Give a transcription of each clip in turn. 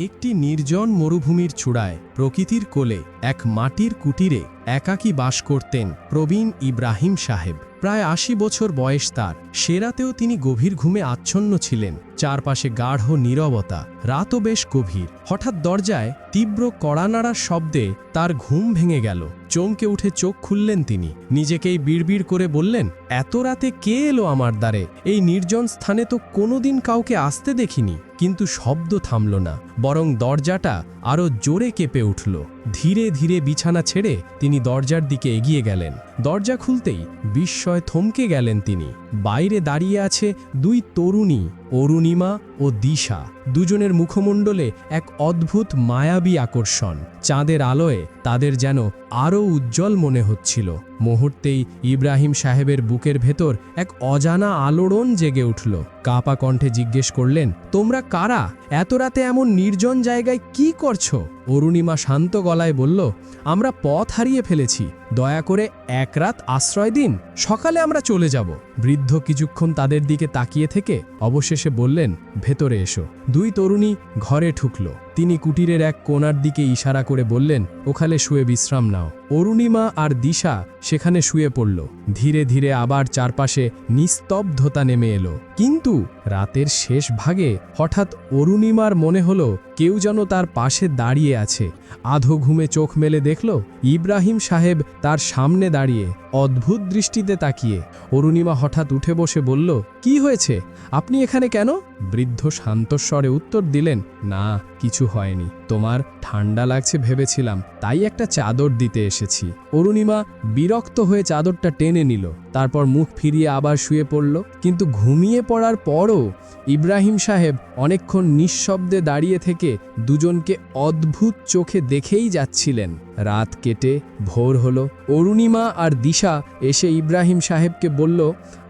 একটি নির্জন মরুভূমির চূড়ায়, প্রকৃতির কোলে, এক মাটির কুটিরে, একাকী বাস করতেন প্রবীণ ইব্রাহিম সাহেব। প্রায় আশি বছর বয়স তার। সেরাতেও তিনি গভীর ঘুমে আচ্ছন্ন ছিলেন। চারপাশে গাঢ় নীরবতা, রাতও বেশ গভীর। হঠাৎ দরজায় তীব্র কড়ানাড়ার শব্দে তার ঘুম ভেঙে গেল। চমকে উঠে চোখ খুললেন তিনি। নিজেকেই বিড়বিড় করে বললেন, এত রাতে কে এলো আমার দ্বারে? এই নির্জন স্থানে তো কোনোদিন কাউকে আসতে দেখিনি। কিন্তু শব্দ থামল না, বরং দরজাটা আরও জোরে কেঁপে উঠল। ধীরে ধীরে বিছানা ছেড়ে তিনি দরজার দিকে এগিয়ে গেলেন। দরজা খুলতেই বিস্ময় থমকে গেলেন তিনি। বাইরে দাঁড়িয়ে আছে দুই তরুণী। অরুণিমা ও দিশা দুজনের মুখমণ্ডলে এক অদ্ভুত মায়াবী আকর্ষণ। চাঁদের আলোয়ে তাদের যেন আরও উজ্জ্বল মনে হচ্ছিল। মুহূর্তেই ইব্রাহিম সাহেবের বুকের ভেতর এক অজানা আলোড়ন জেগে উঠল। কাপা কণ্ঠে জিজ্ঞেস করলেন, তোমরা কারা? এত রাতে এমন নির্জন জায়গায় কি করছ? অরুণিমা শান্ত গলায় বলল, আমরা পথ হারিয়ে ফেলেছি। দয়া করে এক রাত আশ্রয় দিন। সকালে আমরা চলে যাব। বৃদ্ধ কিছুক্ষণ তাদের দিকে তাকিয়ে থেকে অবশেষে বললেন, ভেতরে এসো। দুই তরুণী ঘরে ঠুকল তিনি কুটিরের এক কোনার দিকে ইশারা করে বললেন ওখানে শুয়ে বিশ্রাম নাও। অরুণিমা আর দিশা সেখানে শুয়ে পড়ল। ধীরে ধীরে আবার চারপাশে নিস্তব্ধতা নেমে এলো। কিন্তু রাতের শেষ ভাগে হঠাৎ অরুণিমার মনে হলো, কেউ যেন তার পাশে দাঁড়িয়ে আছে। আধো ঘুমে চোখ মেলে দেখল, ইব্রাহিম সাহেব তার সামনে দাঁড়িয়ে অদ্ভুত দৃষ্টিতে তাকিয়ে। অরুণিমা হঠাৎ উঠে বসে বলল কি হয়েছে? আপনি এখানে কেন? বৃদ্ধ শান্তস্বরে উত্তর দিলেন না কিছু হয়নি। তোমার ঠান্ডা লাগছে ভেবেছিলাম, তাই একটা চাদর দিতে এসেছি। অরুণিমা বিরক্ত হয়ে চাদরটা টেনে নিল, তারপর মুখ ফিরিয়ে আবার শুয়ে পড়ল। কিন্তু ঘুমিয়ে পড়ার পরও ইব্রাহিম সাহেব অনেকক্ষণ নিঃশব্দে দাঁড়িয়ে থেকে দুজনকে অদ্ভুত চোখে দেখেই যাচ্ছিলেন। রাত কেটে ভোর হলো। অরুণিমা আর দিশা এসে ইব্রাহিম সাহেবকে বলল,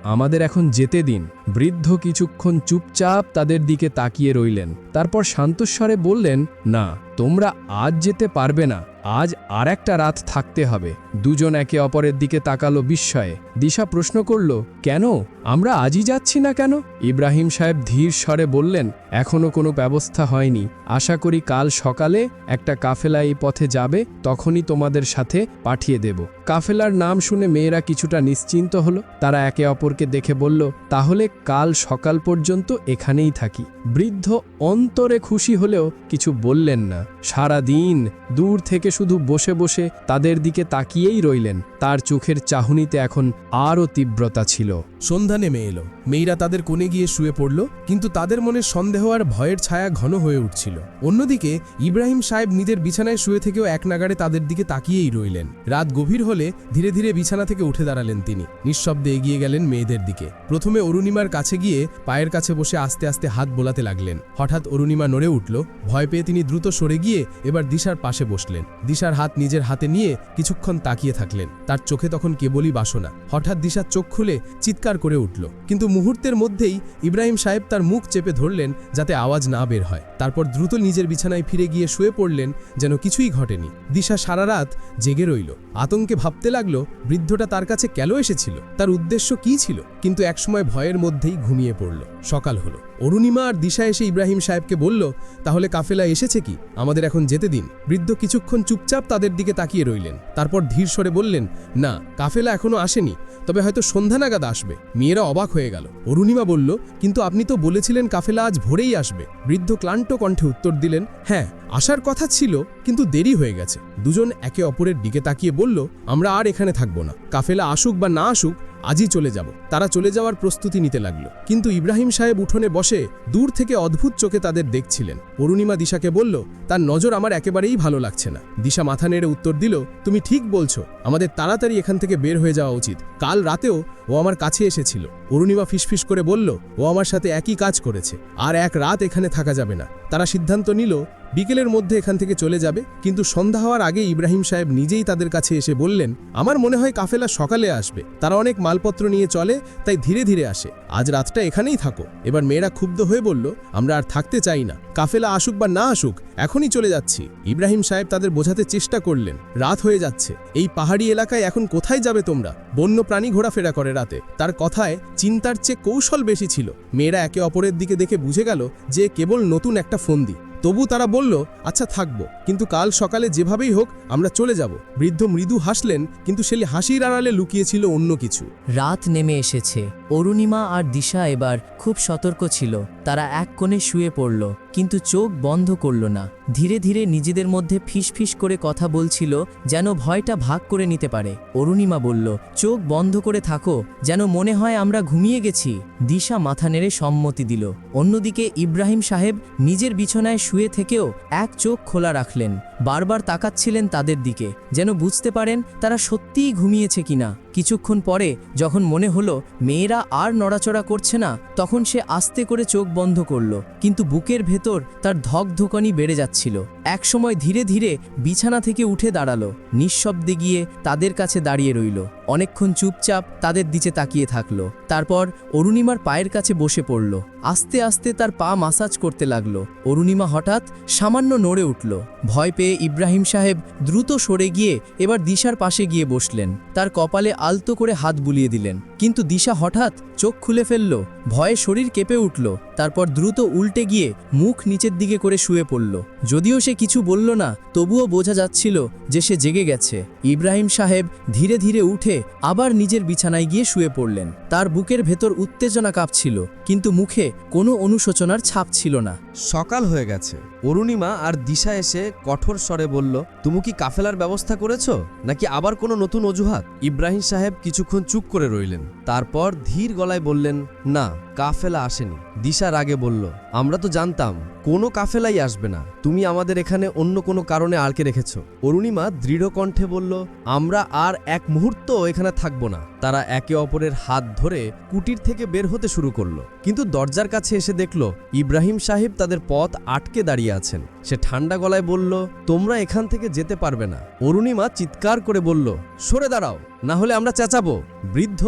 আমাদের এখন যেতে দিন। বৃদ্ধ কিছুক্ষণ চুপচাপ তাদের দিকে তাকিয়ে রইলেন। তারপর শান্তস্বরে বললেন না তোমরা আজ যেতে পারবে না, আজ আর একটা রাত থাকতে হবে। দুজন একে অপরের দিকে তাকালো বিস্ময়ে। দিশা প্রশ্ন করল, কেন? আমরা আজই যাচ্ছি না কেন? ইব্রাহিম সাহেব ধীর স্বরে বললেন এখনও কোনো ব্যবস্থা হয়নি। আশা করি কাল সকালে একটা কাফেলা এই পথে যাবে, তখনই তোমাদের সাথে পাঠিয়ে দেব। কাফেলার নাম শুনে মেয়েরা কিছুটা নিশ্চিন্ত হলো। তারা একে অপরকে দেখে বলল, তাহলে কাল সকাল পর্যন্ত এখানেই থাকি। বৃদ্ধ অন্তরে খুশি হলেও কিছু বললেন না। সারা দিন দূর থেকে শুধু বসে বসে তাদের দিকে তাকিয়েই রইলেন। তার চোখের চাহনিতে এখন আরও তীব্রতা ছিল। সন্ধ্যা নেমে এলো। মেয়েরা তাদের কোণে গিয়ে শুয়ে পড়ল, কিন্তু তাদের মনে সন্দেহ আর ভয়ের ছায়া ঘন হয়ে উঠছিল। অন্যদিকে ইব্রাহিম সাহেব নিজের বিছানায় শুয়ে থেকেও এক নাগাড়ে তাদের দিকে তাকিয়েই রইলেন। রাত গভীর হলে ধীরে ধীরে বিছানা থেকে উঠে দাঁড়ালেন তিনি। নিঃশব্দে এগিয়ে গেলেন মেয়েদের দিকে। প্রথমে অরুণিমার কাছে গিয়ে পায়ের কাছে বসে আস্তে আস্তে হাত বোলাতে লাগলেন। হঠাৎ অরুণিমা নড়ে উঠল। ভয় পেয়ে তিনি দ্রুত সরে গিয়ে এবার দিশার পাশে বসলেন। দিশার হাত নিজের হাতে নিয়ে কিছুক্ষণ তাকিয়ে থাকলেন। তার চোখে তখন কেবলই বাসনা। হঠাৎ দিশার চোখ খুলে চিৎকার করে উঠল। কিন্তু মুহূর্তের মধ্যেই ইব্রাহিম সাহেব তার মুখ চেপে ধরলেন যাতে আওয়াজ না বের হয়। তারপর দ্রুত নিজের বিছানায় ফিরে গিয়ে শুয়ে পড়লেন যেন কিছুই ঘটেনি। দিশা সারা রাত জেগে রইল। আতঙ্কে ভাবতে লাগল, বৃদ্ধটা তার কাছে কেন এসেছিল? তার উদ্দেশ্য কি ছিল? কিন্তু একসময় ভয়ের মধ্যেই ঘুমিয়ে পড়ল। সকাল হলো। অরুণিমা আর দিশা এসে ইব্রাহিম সাহেবকে বলল, তাহলে কাফেলা এসেছে কি? আমাদের এখন যেতে দিন। বৃদ্ধ কিছুক্ষণ চুপচাপ তাদের দিকে তাকিয়ে রইলেন। তারপর ধীর স্বরে বললেন, না, কাফেলা এখনও আসেনি। তবে হয়তো সন্ধ্যা নাগাদ আসবে। মেয়েরা অবাক হয়ে গেল। অরুণিমা বলল, কিন্তু আপনি তো বলেছিলেন কাফেলা আজ ভোরেই আসবে। বৃদ্ধ ক্লান্ত কণ্ঠে উত্তর দিলেন হ্যাঁ আসার কথা ছিল, কিন্তু দেরি হয়ে গেছে। দুজন একে অপরের দিকে তাকিয়ে বলল, আমরা আর এখানে থাকব না। কাফেলা আসুক বা না আসুক আজই চলে যাব। তারা চলে যাওয়ার প্রস্তুতি নিতে লাগল। কিন্তু ইব্রাহিম সাহেব উঠোনে বসে দূর থেকে অদ্ভুত চোখে তাদের দেখছিলেন। অরুণিমা দিশাকে বলল, তার নজর আমার একেবারেই ভালো লাগছে না। দিশা মাথা নেড়ে উত্তর দিল, তুমি ঠিক বলছো। আমাদের তাড়াতাড়ি এখান থেকে বের হয়ে যাওয়া উচিত। কাল রাতেও ও আমার কাছে এসেছিল। অরুণিমা ফিসফিস করে বলল, ও আমার সাথে একই কাজ করেছে। আর এক রাত এখানে থাকা যাবে না। তারা সিদ্ধান্ত নিল বিকেলের মধ্যে এখান থেকে চলে যাবে, কিন্তু সন্ধ্যা হওয়ার আগে ইব্রাহিম সাহেব নিজেই তাদের কাছে এসে বললেন, আমার মনে হয় কাফেলা সকালে আসবে। তারা অনেক মালপত্র নিয়ে চলে, তাই ধীরে ধীরে আসে। আজ রাতটা এখানেই থাকো। এবার মেয়েরা ক্ষুব্ধ হয়ে বলল, আমরা আর থাকতে চাই না। কাফেলা আসুক বা না আসুক, এখনই চলে যাচ্ছি। ইব্রাহিম সাহেব তাদের বোঝাতে চেষ্টা করলেন, রাত হয়ে যাচ্ছে। এই পাহাড়ি এলাকায় এখন কোথায় যাবে তোমরা? বন্য প্রাণী ঘোরাফেরা করে রাতে। তার কথায় চিন্তার চেয়ে কৌশল বেশি ছিল। মেয়েরা একে অপরের দিকে দেখে বুঝে গেল যে কেবল নতুন একটা ফন্দি। তবু তারা বলল আচ্ছা থাকব। কিন্তু কাল সকালে যেভাবেই হোক, আমরা চলে যাব। বৃদ্ধ মৃদু হাসলেন, কিন্তু সে হাসির আড়ালে লুকিয়েছিল অন্য কিছু। রাত নেমে এসেছে। অরুণিমা আর দিশা এবার খুব সতর্ক ছিল। তারা এক কোণে শুয়ে পড়ল, কিন্তু চোখ বন্ধ করল না। ধীরে ধীরে নিজেদের মধ্যে ফিসফিস করে কথা বলছিল, যেন ভয়টা ভাগ করে নিতে পারে। অরুণিমা বলল, চোখ বন্ধ করে থাকো, যেন মনে হয় আমরা ঘুমিয়ে গেছি। দিশা মাথা নেড়ে সম্মতি দিল। অন্যদিকে ইব্রাহিম সাহেব নিজের বিছনায় শুয়ে থেকেও এক চোখ খোলা রাখলেন। বারবার তাকাচ্ছিলেন তাদের দিকে, যেন বুঝতে পারেন তারা সত্যিই ঘুমিয়েছে কিনা। কিছুক্ষণ পরে যখন মনে হলো মেয়েরা আর নড়াচড়া করছে না, তখন সে আস্তে করে চোখ বন্ধ করল, কিন্তু বুকের ভেতর তার ধকধকানি বেড়ে যাচ্ছিল। একসময় ধীরে ধীরে বিছানা থেকে উঠে দাঁড়াল, নিঃশব্দে গিয়ে তাদের কাছে দাঁড়িয়ে রইল। অনেকক্ষণ চুপচাপ তাদের দিকে তাকিয়ে থাকল। তারপর অরুণিমার পায়ের কাছে বসে পড়ল। আস্তে আস্তে তার পা মাসাজ করতে লাগল। অরুণিমা হঠাৎ সামান্য নড়ে উঠল। ভয় পেয়ে ইব্রাহিম সাহেব দ্রুত সরে গিয়ে এবার দিশার পাশে গিয়ে বসলেন। তার কপালে আলতো করে হাত বুলিয়ে দিলেন। কিন্তু দিশা হঠাৎ চোখ খুলে ফেলল। ভয়ে শরীর কেঁপে উঠল, তারপর দ্রুত উল্টে গিয়ে মুখ নিচের দিকে করে শুয়ে পড়ল। যদিও সে কিছু বলল না, তবুও বোঝা যাচ্ছিল যে সে জেগে গেছে। ইব্রাহিম সাহেব ধীরে ধীরে উঠে আবার নিজের বিছানায় গিয়ে শুয়ে পড়লেন। তার বুকের ভেতর উত্তেজনা কাঁপছিল, কিন্তু মুখে কোনো অনুশোচনার ছাপ ছিল না। সকাল হয়ে গেছে। অরুণিমা আর দিশা এসে কঠোর স্বরে বলল, তুমি কি কাফেলার ব্যবস্থা করেছ? নাকি আবার কোনো নতুন অজুহাত? ইব্রাহিম সাহেব কিছুক্ষণ চুপ করে রইলেন। তারপর ধীর গলায় বললেন, না пока! কাফেলা আসেনি। দিশা রাগে বলল, আমরা তো জানতাম, কোনো কাফেলাই আসবে না। তুমি আমাদের এখানে অন্য কোনো কারণে আটকে রেখেছ। অরুণিমা দৃঢ় কণ্ঠে বলল, আমরা আর এক মুহূর্ত এখানে থাকব না। তারা একে অপরের হাত ধরে কুটির থেকে বের হতে শুরু করল। কিন্তু দরজার কাছে এসে দেখল, ইব্রাহিম সাহেব তাদের পথ আটকে দাঁড়িয়ে আছেন। সে ঠান্ডা গলায় বলল, তোমরা এখান থেকে যেতে পারবে না। অরুণিমা চিৎকার করে বলল, সরে দাঁড়াও, না হলে আমরা চেঁচাবো। বৃদ্ধ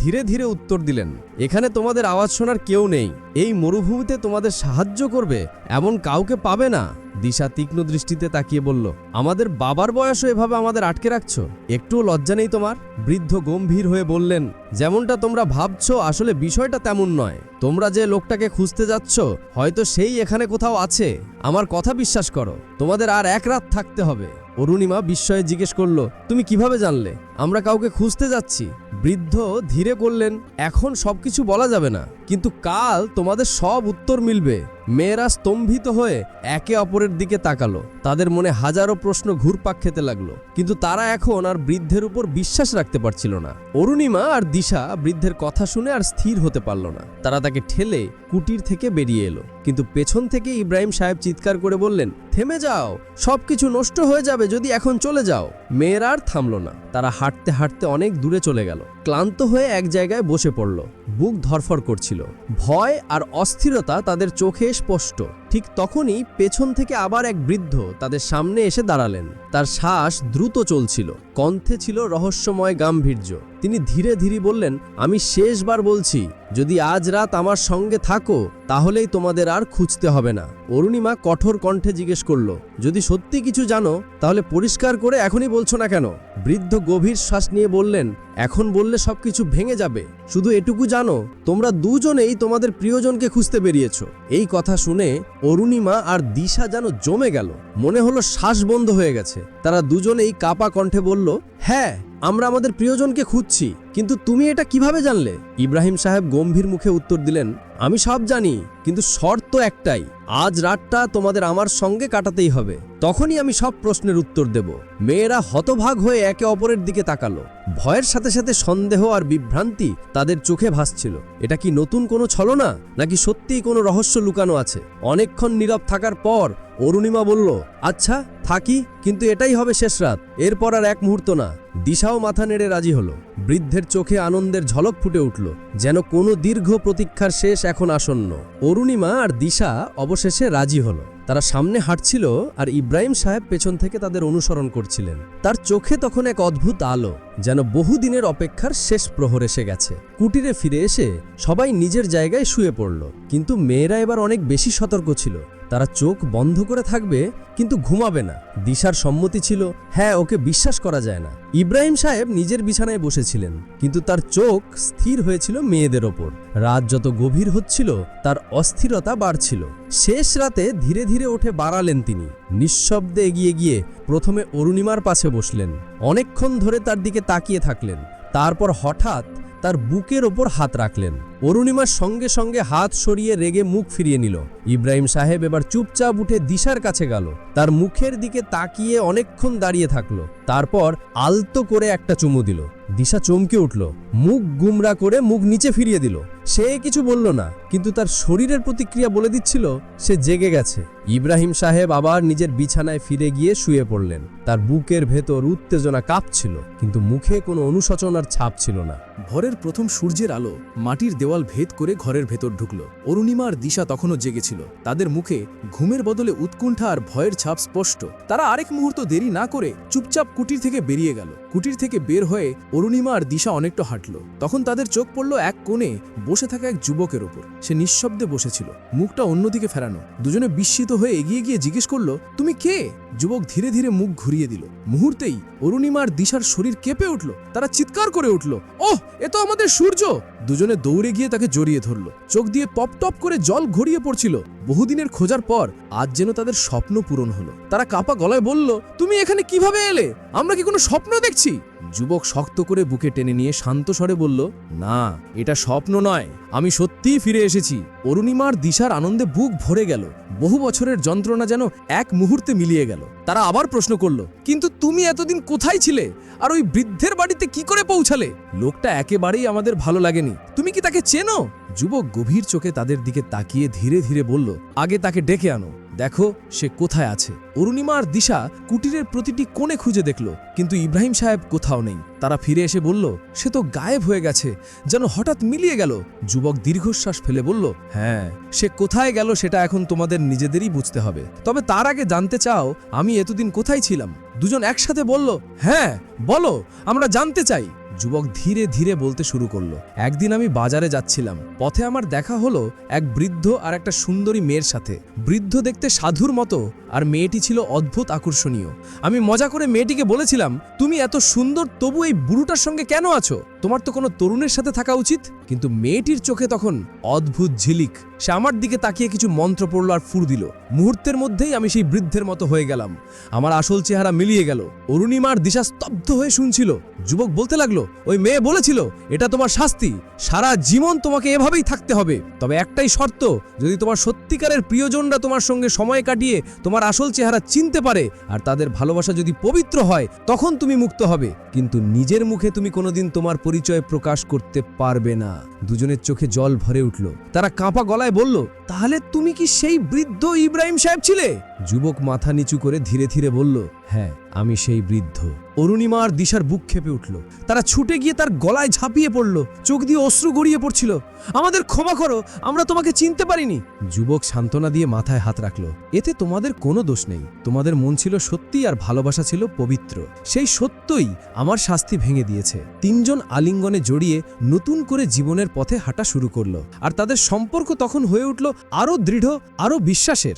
ধীরে ধীরে উত্তর দিলেন, এখানে তোমাদের আওয়াজ শোনার কেউ নেই। এই মরুভূমিতে তোমাদের সাহায্য করবে, এমন কাউকে পাবে না। দিশা তীক্ষ্ণ দৃষ্টিতে তাকিয়ে বলল, আমাদের বাবার বয়সও এভাবে আমাদের আটকে রাখছো? একটুও লজ্জা নেই তোমার? বৃদ্ধ গম্ভীর হয়ে বললেন, যেমনটা তোমরা ভাবছ, আসলে বিষয়টা তেমন নয়। তোমরা যে লোকটাকে খুঁজতে যাচ্ছ, হয়তো সেই এখানে কোথাও আছে। আমার কথা বিশ্বাস করো, তোমাদের আর এক রাত থাকতে হবে। অরুণিমা বিস্ময়ে জিজ্ঞেস করল, তুমি কীভাবে জানলে? আমরা কাউকে খুঁজতে যাচ্ছি। বৃদ্ধ ধীরে করলেন এখন সবকিছু বলা যাবে না, কিন্তু কাল তোমাদের সব উত্তর মিলবে। মেয়েরা স্তম্ভিত হয়ে একে অপরের দিকে তাকালো। তাদের মনে হাজারো প্রশ্ন ঘুরপাক খেতে লাগল, কিন্তু তারা এখন আর বৃদ্ধের উপর বিশ্বাস রাখতে পারছিল না। অরুণিমা আর দিশা বৃদ্ধের কথা শুনে আর স্থির হতে পারল না। তারা তাকে ঠেলে কুটির থেকে বেরিয়ে এলো, কিন্তু পেছন থেকে ইব্রাহিম সাহেব চিৎকার করে বললেন, থেমে যাও, সবকিছু নষ্ট হয়ে যাবে যদি এখন চলে যাও। মেয়েরা আর থামলো না। তারা হাঁটতে হাঁটতে অনেক দূরে চলে গেল। ক্লান্ত হয়ে এক জায়গায় বসে পড়ল। বুক ধরফর করছিল। ভয় আর অস্থিরতা তাদের চোখে স্পষ্ট। ঠিক তখনই পেছন থেকে আবার এক বৃদ্ধ তাদের সামনে এসে দাঁড়ালেন। তার শ্বাস দ্রুত চলছিল। কণ্ঠে ছিল রহস্যময় গাম্ভীর্য। তিনি ধীরে ধীরে বললেন, আমি শেষবার বলছি, যদি আজ রাত আমার সঙ্গে থাকো, তাহলেই তোমাদের আর খুঁজতে হবে না। অরুণিমা কঠোর কণ্ঠে জিজ্ঞেস করল, যদি সত্যি কিছু জানো, তাহলে পরিষ্কার করে এখনই বলছো না কেন? বৃদ্ধ গভীর শ্বাস নিয়ে বললেন এখন বললে সবকিছু ভেঙে যাবে। শুধু এটুকু জানো, তোমরা দুজনেই তোমাদের প্রিয়জনকে খুঁজতে বেরিয়েছ। এই কথা শুনে অরুণিমা আর দিশা যেন জমে গেল। মনে হলো শ্বাস বন্ধ হয়ে গেছে। তারা দুজনেই কাপা কণ্ঠে বলল হ্যাঁ আমরা আমাদের প্রিয়জনকে খুঁজছি, কিন্তু তুমি এটা কীভাবে জানলে? ইব্রাহিম সাহেব গম্ভীর মুখে উত্তর দিলেন, আমি সব জানি, কিন্তু শর্ত একটাই, আজ রাতটা তোমাদের আমার সঙ্গে কাটাতেই হবে। তখনই আমি সব প্রশ্নের উত্তর দেব। মেয়েরা হতভাগ হয়ে একে অপরের দিকে তাকালো। ভয়ের সাথে সাথে সন্দেহ আর বিভ্রান্তি তাদের চোখে ভাসছিল। এটা কি নতুন কোনো ছলনা? নাকি সত্যিই কোনো রহস্য লুকানো আছে? অনেকক্ষণ নীরব থাকার পর অরুণিমা বলল আচ্ছা থাকি, কিন্তু এটাই হবে শেষ রাত। এরপর আর এক মুহূর্ত না। দিশাও মাথা নেড়ে রাজি হলো। বৃদ্ধের চোখে আনন্দের ঝলক ফুটে উঠল, যেন কোনো দীর্ঘ প্রতীক্ষার শেষ এখন আসন্ন। অরুণিমা আর দিশা অবশেষে রাজি হলো। তারা সামনে হাঁটছিল আর ইব্রাহিম সাহেব পেছন থেকে তাদের অনুসরণ করছিলেন। তার চোখে তখন এক অদ্ভুত আলো, যেন বহুদিনের অপেক্ষার শেষ প্রহর এসে গেছে। কুটিরে ফিরে এসে সবাই নিজের জায়গায় শুয়ে পড়ল, কিন্তু মেয়েরা এবার অনেক বেশি সতর্ক ছিল। তারা চোখ বন্ধ করে থাকবে, কিন্তু ঘুমাবে না। দিশার সম্মতি ছিল হ্যাঁ ওকে বিশ্বাস করা যায় না। ইব্রাহিম সাহেব নিজের বিছানায় বসেছিলেন, কিন্তু তার চোখ স্থির হয়েছিল মেয়েদের ওপর। রাত যত গভীর হচ্ছিল, তার অস্থিরতা বাড়ছিল। শেষ রাতে ধীরে ধীরে উঠে বাড়ালেন তিনি। নিঃশব্দে এগিয়ে গিয়ে প্রথমে অরুণিমার পাশে বসলেন। অনেকক্ষণ ধরে তার দিকে তাকিয়ে থাকলেন। তারপর হঠাৎ তার বুকের ওপর হাত রাখলেন। অরুণিমার সঙ্গে সঙ্গে হাত সরিয়ে রেগে মুখ ফিরিয়ে নিল। ইব্রাহিম সাহেব এবার চুপচাপ উঠে দিশার কাছে গেল। তার মুখের দিকে তাকিয়ে অনেকক্ষণ দাঁড়িয়ে থাকল। তারপর আলতো করে একটা চুমু দিল। দিশা চমকে উঠল। মুখ গুমরা করে মুখ নিচে ফিরিয়ে দিল। সে কিছু বলল না, কিন্তু তার শরীরের প্রতিক্রিয়া বলে দিচ্ছিল, সে জেগে গেছে। ইব্রাহিম সাহেব আবার নিজের বিছানায় ফিরে গিয়ে শুয়ে পড়লেন। তার বুকের ভেতর উত্তেজনা কাঁপছিল, কিন্তু মুখে কোনো অনুশোচনার ছাপ ছিল না। ভোরের প্রথম সূর্যের আলো মাটির দেওয়াল ভেদ করে ঘরের ভেতর ঢুকল। অরুণিমা আর দিশা তখনও জেগেছিল। তাদের মুখে ঘুমের বদলে উৎকণ্ঠা আর ভয়ের ছাপ স্পষ্ট। তারা আরেক মুহূর্ত দেরি না করে চুপচাপ কুটির থেকে বেরিয়ে গেল। কুটির থেকে বের হয়ে অরুণিমা আর দিশা অনেকটা হাঁটল। তখন তাদের চোখ পড়ল এক কোণে বসে থাকা এক যুবকের ওপর। সে নিঃশব্দে বসেছিল। মুখটা অন্যদিকে ফেরানো। দুজনে বিস্মিত হয়ে এগিয়ে গিয়ে জিজ্ঞেস করল, তুমি কে? যুবক ধীরে ধীরে মুখ ঘুরিয়ে দিল। মুহূর্তেই অরুণিমার দিশার শরীর কেঁপে উঠল। তারা চিৎকার করে উঠল, ওহ, এ তো আমাদের সূর্য! দুজনে দৌড়ে গিয়ে তাকে জড়িয়ে ধরল। চোখ দিয়ে পপ টপ করে জল ঘড়িয়ে পড়ছিল। বহুদিনের খোঁজার পর আজ যেন তাদের স্বপ্ন পূরণ হলো। তারা কাপা গলায় বলল, তুমি এখানে কীভাবে এলে? আমরা কি কোনো স্বপ্ন দেখছি? যুবক শক্ত করে বুকে টেনে নিয়ে শান্ত স্বরে বলল, না, এটা স্বপ্ন নয়। আমি সত্যিই ফিরে এসেছি। অরুণিমার দিশার আনন্দে বুক ভরে গেল। বহু বছরের যন্ত্রণা যেন এক মুহূর্তে মিলিয়ে গেল। তারা আবার প্রশ্ন করল, কিন্তু তুমি এতদিন কোথায় ছিলে? আর ওই বৃদ্ধের বাড়িতে কি করে পৌঁছালে? লোকটা একেবারেই আমাদের ভালো লাগেনি। তুমি তাকে চেনো? যুবক গভীর চোখে তাদের দিকে তাকিয়ে ধীরে ধীরে বলল, আগে তাকে ডেকে আনো। দেখো সে কোথায় আছে। অরুণিমা আর দিশা কুটিরের প্রতিটি কোণে খুঁজে দেখল, কিন্তু ইব্রাহিম সাহেব কোথাও নেই। তারা ফিরে এসে বলল, সে তো গায়েব হয়ে গেছে, যেন হঠাৎ মিলিয়ে গেল। যুবক দীর্ঘশ্বাস ফেলে বলল হ্যাঁ সে কোথায় গেল সেটা এখন তোমাদের নিজেদেরই বুঝতে হবে। তবে তার আগে জানতে চাও, আমি এতদিন কোথায় ছিলাম? দুজন একসাথে বলল হ্যাঁ বলো, আমরা জানতে চাই। যুবক ধীরে ধীরে বলতে শুরু করল, একদিন আমি বাজারে যাচ্ছিলাম। পথে আমার দেখা হলো এক বৃদ্ধ আর একটা সুন্দরী মেয়ের সাথে। বৃদ্ধ দেখতে সাধুর মতো আর মেয়েটি ছিল অদ্ভুত আকর্ষণীয়। আমি মজা করে মেয়েটিকে বলেছিলাম, তুমি এত সুন্দর, তবু এই বুড়োটার সঙ্গে কেন আছো? তোমার তো কোনো তরুণের সাথে থাকা উচিত? কিন্তু মেয়েটির চোখে তখন অদ্ভুত ঝিলিক। সে আমার দিকে তাকিয়ে কিছু মন্ত্র পড়ল আর ফুর দিল। মুহূর্তের মধ্যেই আমি সেই বৃদ্ধের মতো হয়ে গেলাম। আমার আসল চেহারা মিলিয়ে গেল। অরুণিমার দিশা স্তব্ধ হয়ে শুনছিল। যুবক বলতে লাগল ওই মেয়ে বলেছিল, এটা তোমার শাস্তি। সারা জীবন তোমাকে এভাবেই থাকতে হবে। তবে একটাই শর্ত, যদি তোমার সত্যিকারের প্রিয়জনরা তোমার সঙ্গে সময় কাটিয়ে তোমার আসল চেহারা চিনতে পারে আর তাদের ভালোবাসা যদি পবিত্র হয়, তখন তুমি মুক্ত হবে। কিন্তু নিজের মুখে তুমি কোনোদিন তোমার পরিচয় প্রকাশ করতে পারবে না। দুজনের চোখে জল ভরে উঠল। তারা কাঁপা গলায় বলল, তাহলে তুমি কি সেই বৃদ্ধ ইব্রাহিম সাহেব ছিলে? যুবক মাথা নিচু করে ধীরে ধীরে বলল হ্যাঁ। আমি সেই বৃদ্ধ। অরুণিমা আর দিশার বুক খেপে উঠল। তারা ছুটে গিয়ে তার গলায় ঝাঁপিয়ে পড়ল। চোখ দিয়ে অশ্রু গড়িয়ে পড়ছিল। আমাদের ক্ষমা করো, আমরা তোমাকে চিনতে পারিনি। যুবক সান্ত্বনা দিয়ে মাথায় হাত রাখল। এতে তোমাদের কোনো দোষ নেই। তোমাদের মন ছিল সত্যি আর ভালোবাসা ছিল পবিত্র। সেই সত্যই আমার শাস্তি ভেঙে দিয়েছে। তিনজন আলিঙ্গনে জড়িয়ে নতুন করে জীবনের পথে হাঁটা শুরু করল। আর তাদের সম্পর্ক তখন হয়ে উঠল আরও দৃঢ়, আরও বিশ্বাসের।